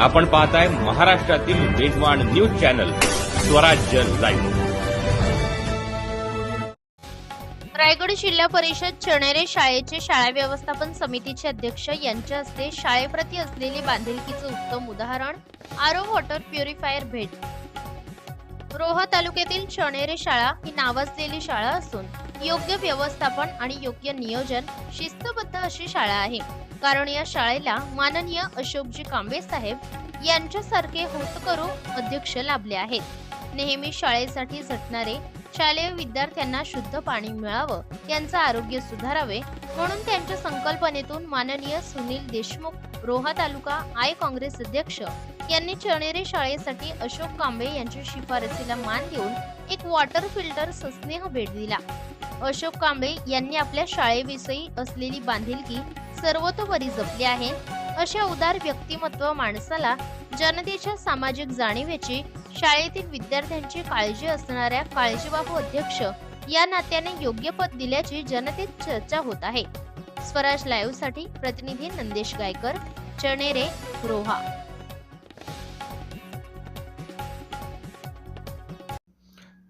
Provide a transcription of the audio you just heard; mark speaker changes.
Speaker 1: आपण पाहताय महाराष्ट्रातील वेगवान news channel Swarajya live.
Speaker 2: Raigad जिल्हा परिषद चणेरे शाळेचे शाळा व्यवस्थापन समितीचे अध्यक्ष यांच्या हस्ते शाळेप्रती असलेले बांधिलकीचं उत्तम उदाहरण आरो वॉटर प्युरिफायर भेट. रोहा तालुक्यातील चणेरे शाळा ही नावाजलेली शाळा असून योग्य व्यवस्थापन आणि योग्य नियोजन शिस्तबद्ध अशी शाळा आहे. कारण या शाळेला माननीय अशोकजी कांबे साहेब यांच्यासारखे होतकरू अध्यक्ष लाभले आहेत. नेहमी शाळेसाठी झटणारे शालेय विद्यार्थ्यांना शुद्ध पाणी मिळावं यांचं आरोग्य सुधारावे म्हणून त्यांच्या संकल्पनेतून माननीय सुनील देशमुख रोहा तालुका आय काँग्रेस अध्यक्ष यांनी चणेरे शाळेसाठी अशोक कांबळे यांच्या शिफारसीला मान देऊन एक वॉटर फिल्टर सस्नेह भेट दिला. अशोक कांबळे यांनी आपल्या शाळेविषयी असलेली बांधिलकी सर्वतोपरी जपली आहे. अशा उदार व्यक्तिमत्व माणसाला जनतेच्या सामाजिक जाणीवेची शाळेतील विद्यार्थ्यांची काळजी असणाऱ्या काळजीबाबू अध्यक्ष या नात्याने योग्य पद दिल्याची जनतेत चर्चा होत आहे. स्वराज लाईव्हसाठी प्रतिनिधी नंदेश गायकर चणेरे रोहा.